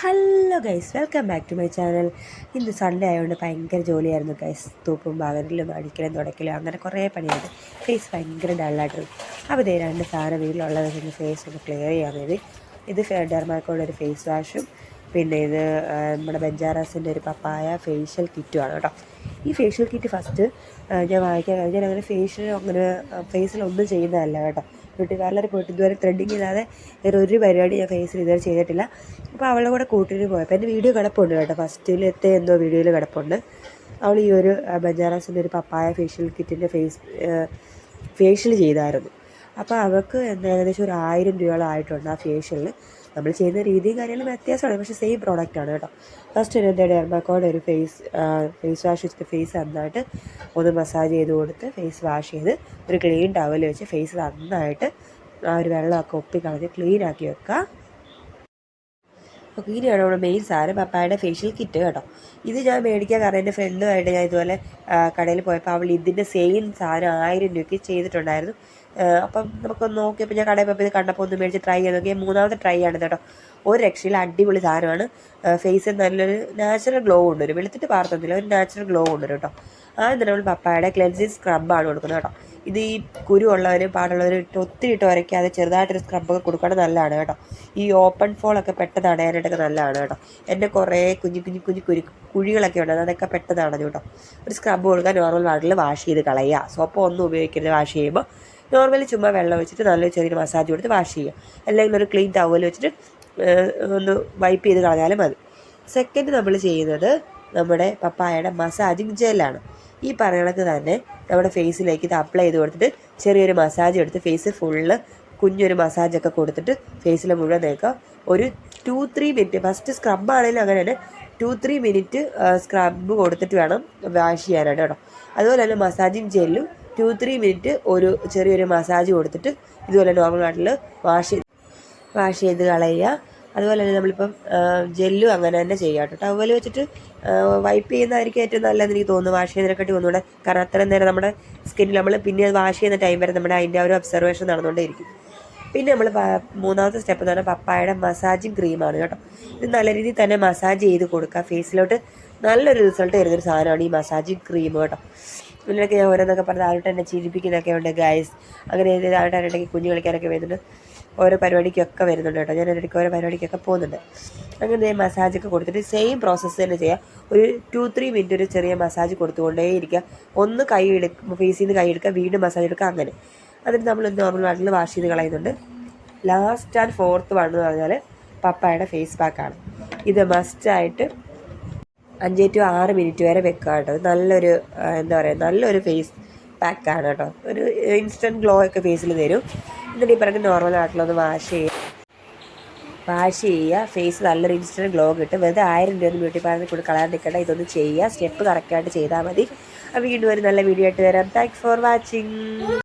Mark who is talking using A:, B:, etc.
A: Hello guys welcome back to my channel ഇന്ന് Sunday ആയതുകൊണ്ട് ഭയങ്കര ജോലിയായിരുന്നു ഗൈസ് തൂപ്പും പകരലും അടിക്കലും തുടക്കലും അങ്ങനെ കുറേ പണിയുണ്ട്. ഫേസ് ഭയങ്കര ഡള്ളായിട്ടിരുന്നു അപ്പോൾ ഇതേ രണ്ട് സാധനം വീട്ടിലുള്ളത് ഒന്ന് ഫേസ് ഒന്ന് ക്ലിയർ ചെയ്യാൻ വേണ്ടി. ഇത് ഡെർമാക്കോടെ ഒരു ഫേസ് വാഷും പിന്നെ ഇത് നമ്മുടെ ബെഞ്ചാറാസിന്റെ ഒരു പപ്പായ ഫേഷ്യൽ കിറ്റുമാണ് കേട്ടോ. ഈ ഫേഷ്യൽ കിറ്റ് ഫസ്റ്റ് ഞാൻ വാങ്ങിക്കാൻ ഞാൻ അങ്ങനെ ഫേഷ്യൽ അങ്ങനെ ഫേസിലൊന്നും ചെയ്യുന്നതല്ല കേട്ടോ. ബ്യൂട്ടി പാർലറിൽ പോയിട്ട് ഇതുവരെ ത്രെഡിങ് ഇല്ലാതെ വേറെ ഒരു പരിപാടി ഞാൻ ഫേസിൽ ഇതുവരെ ചെയ്തിട്ടില്ല. അപ്പോൾ അവളുടെ കൂടെ കൂട്ടിയിട്ട് പോയപ്പോൾ എന്റെ വീഡിയോ കിടപ്പുണ്ട് കേട്ടോ. ഫസ്റ്റിലത്തെ എന്തോ വീഡിയോയിൽ കിടപ്പുണ്ട്. അവൾ ഈ ഒരു ബഞ്ചാറാസിന്റെ ഒരു പപ്പായ ഫേഷ്യൽ കിറ്റിന്റെ ഫേസ് ഫേഷ്യൽ ചെയ്തായിരുന്നു. അപ്പോൾ അവൾക്ക് എന്താ ഏകദേശം ഒരു ആയിരം രൂപയോളം ആയിട്ടുണ്ട് ആ ഫേഷ്യലിന് നമ്മൾ ചെയ്യുന്ന രീതിയും കാര്യങ്ങളും വ്യത്യാസമാണ്. പക്ഷേ സെയിം ആണ് കേട്ടോ. ഫസ്റ്റ് ഒരു എന്താ ഡെർമാക്കോയുടെ ഒരു ഫേസ് ഫേസ് വാഷ് വെച്ചിട്ട് ഫേസ് നന്നായിട്ട് ഒന്ന് മസാജ് ചെയ്ത് കൊടുത്ത് ഫേസ് വാഷ് ചെയ്ത് ഒരു ക്ലീൻ ടവൽ വെച്ച് ഫേസ് നന്നായിട്ട് ആ ഒരു വെള്ളമൊക്കെ ഒപ്പി കളഞ്ഞ് ക്ലീൻ ആക്കി വെക്കുക അപ്പോൾ ഇനിയാണ് നമ്മുടെ മെയിൻ സാധനം പപ്പായുടെ ഫേഷ്യൽ കിറ്റ് കേട്ടോ. ഇത് ഞാൻ മേടിക്കാൻ കാരണം എന്റെ ഫ്രണ്ടുമായിട്ട് ഞാൻ ഇതുപോലെ കടയിൽ പോയപ്പോൾ അവൾ ഇതിന്റെ സെയിം സാധനം ആയിരം രൂപയ്ക്ക് ചെയ്തിട്ടുണ്ടായിരുന്നു. അപ്പം നമുക്ക് നോക്കിയപ്പോൾ ഞാൻ കടയിൽ പോയപ്പോൾ ഇത് കണ്ടപ്പോൾ ഒന്ന് മേടിച്ച് ട്രൈ ചെയ്ത് നോക്കി മൂന്നാമത്തെ ട്രൈ ആണ് കേട്ടോ. ഒരു രക്ഷയിൽ അടിപൊളി സാധനമാണ്. ഫേസിൽ നല്ലൊരു നാച്ചുറൽ ഗ്ലോ ഉണ്ട്. ഒരു വെളുത്തിട്ട് പാർത്തൊന്നുമില്ല ഒരു നാച്ചുറൽ ഗ്ലോ ഉണ്ട് കേട്ടോ. ആദ്യം തന്നെ നമ്മൾ പപ്പായുടെ ക്ലെൻസിങ് സ്ക്രബാണ് കൊടുക്കുന്നത് കേട്ടോ. ഇത് ഈ കുരു ഉള്ളവരും പാടുള്ളവരും ഇട്ട് ഒത്തിരി ഇട്ട് ഉരയ്ക്കാതെ ചെറുതായിട്ടൊരു സ്ക്രബൊക്കെ കൊടുക്കണം നല്ലതാണ് കേട്ടോ. ഈ ഓപ്പൺ ഫോളൊക്കെ പെട്ടെന്ന് അടയാനായിട്ടൊക്കെ നല്ലതാണ് കേട്ടോ. എന്റെ കുറേ കുഞ്ഞു കുഞ്ഞു കുഞ്ഞു കുരു കുഴികളൊക്കെ ഉണ്ട്. അതൊക്കെ പെട്ടെന്ന് അടഞ്ഞു കേട്ടോ. ഒരു സ്ക്രബ് കൊടുക്കാൻ നോർമൽ വാട്ടറിൽ വാഷ് ചെയ്ത് കളയുക. സോപ്പ് ഒന്നും ഉപയോഗിക്കരുത് വാഷ് ചെയ്യുമ്പോൾ നോർമലി ചുമ്മാ വെള്ളം വെച്ചിട്ട് നല്ല ചെറിയൊരു മസാജ് കൊടുത്ത് വാഷ് ചെയ്യുക. അല്ലെങ്കിൽ ഒരു ക്ലീൻ ടവൽ വെച്ചിട്ട് ഒന്ന് വൈപ്പ് ചെയ്ത് കളഞ്ഞാലും മതി. സെക്കൻഡ് നമ്മൾ ചെയ്യുന്നത് നമ്മുടെ പപ്പായയുടെ മസാജിങ് ജെല്ലാണ് ഈ പറയണക്ക് തന്നെ നമ്മുടെ ഫേസിലേക്ക് ഇത് അപ്ലൈ ചെയ്ത് കൊടുത്തിട്ട് ചെറിയൊരു മസാജ് എടുത്ത് ഫേസ് ഫുള്ള് കുഞ്ഞൊരു മസാജൊക്കെ കൊടുത്തിട്ട് ഫേസിൽ മുഴുവൻ തേക്കുക. ഒരു two three minute first scrub ആണെങ്കിലും അങ്ങനെ തന്നെ ടു ത്രീ മിനിറ്റ് സ്ക്രബ് കൊടുത്തിട്ട് വേണം വാഷ് ചെയ്യാനായിട്ട് കേട്ടോ. അതുപോലെ തന്നെ മസാജിങ് ജെല്ലും ടു ത്രീ മിനിറ്റ് ഒരു ചെറിയൊരു മസാജ് കൊടുത്തിട്ട് ഇതുപോലെ നോർമൽ വാട്ടറിൽ വാഷ് വാഷ് ചെയ്ത് കളയുക. അതുപോലെ തന്നെ നമ്മളിപ്പം ജെല്ലും അങ്ങനെ തന്നെ ചെയ്യുക കേട്ടോ. ടവൽ വെച്ചിട്ട് വൈപ്പ് ചെയ്യുന്നതായിരിക്കും ഏറ്റവും നല്ലതെന്ന് എനിക്ക് തോന്നുന്നു. വാഷ് ചെയ്യുന്നതിനെക്കാട്ടി ഒന്നുകൂടെ കാരണം അത്രയും നേരം നമ്മുടെ സ്കിന്നിൽ നമ്മൾ പിന്നെ വാഷ് ചെയ്യുന്ന ടൈം വരെ നമ്മുടെ അതിന്റെ ഒരു ഒബ്സർവേഷൻ നടന്നുകൊണ്ടേയിരിക്കും. പിന്നെ നമ്മൾ മൂന്നാമത്തെ സ്റ്റെപ്പ് എന്ന് പറഞ്ഞാൽ പപ്പായയുടെ മസാജിങ് ക്രീമാണ് കേട്ടോ. ഇത് നല്ല രീതിയിൽ തന്നെ മസാജ് ചെയ്ത് കൊടുക്കുക. ഫേസിലോട്ട് നല്ലൊരു റിസൾട്ട് തരുന്നൊരു സാധനമാണ് ഈ മസാജിങ് ക്രീം കേട്ടോ. ഇതിനൊക്കെ ഞാൻ ഓരോന്നൊക്കെ പറഞ്ഞ് ആളുടെ എന്നെ ചിരിപ്പിക്കുന്നൊക്കെ ഉണ്ട് ഗായ്സ് അങ്ങനെ ആരുടെ ഇടയ്ക്ക് കുഞ്ഞു കളിക്കാനൊക്കെ വരുന്നുണ്ട്. ഓരോ പരിപാടിക്കൊക്കെ വരുന്നുണ്ട് കേട്ടോ. ഞാൻ ഇടയ്ക്ക് ഓരോ പരിപാടിക്കൊക്കെ പോകുന്നുണ്ട്. അങ്ങനെ മസാജൊക്കെ കൊടുത്തിട്ട് സെയിം പ്രോസസ്സ് തന്നെ ചെയ്യാം. ഒരു ടു ത്രീ മിനിറ്റ് ഒരു ചെറിയ മസാജ് കൊടുത്തുകൊണ്ടേ ഇരിക്കുക ഒന്ന് കൈ എടുക്കുക ഫേസിൽ നിന്ന് കൈ എടുക്കുക വീണ്ടും മസാജ് എടുക്കുക അങ്ങനെ. അതിന് നമ്മൾ നോർമൽ വാട്ടറിൽ വാഷ് ചെയ്ത് കളയുന്നുണ്ട്. ലാസ്റ്റ് ആൻഡ് ഫോർത്ത് വൺ എന്ന് പറഞ്ഞാൽ പപ്പായുടെ ഫേസ് പാക്കാണ് ഇത് മസ്റ്റായിട്ട് അഞ്ച് ടു ആറ് മിനിറ്റ് വരെ വെക്കുക കേട്ടോ. നല്ലൊരു എന്താ പറയുക നല്ലൊരു ഫേസ് പാക്കാണ് കേട്ടോ. ഒരു ഇൻസ്റ്റന്റ് ഗ്ലോ ഒക്കെ ഫേസിൽ തരും. എന്നിട്ട് ഈ പറഞ്ഞ നോർമൽ ആയിട്ടുള്ളൊന്ന് വാഷ് ചെയ്യുക വാഷ് ചെയ്യുക ഫേസ് നല്ലൊരു ഇൻസ്റ്റന്റ് ഗ്ലോ കിട്ടും. വെറുതെ ആയിരം രൂപ ബ്യൂട്ടി പാർലറിൽ കൂടി കളയാൻ നിൽക്കേണ്ട. ഇതൊന്ന് ചെയ്യുക സ്റ്റെപ്പ് കറക്റ്റായിട്ട് ചെയ്താൽ മതി. അപ്പോൾ വീണ്ടും ഒരു നല്ല വീഡിയോ ആയിട്ട് വരാം. Thanks for watching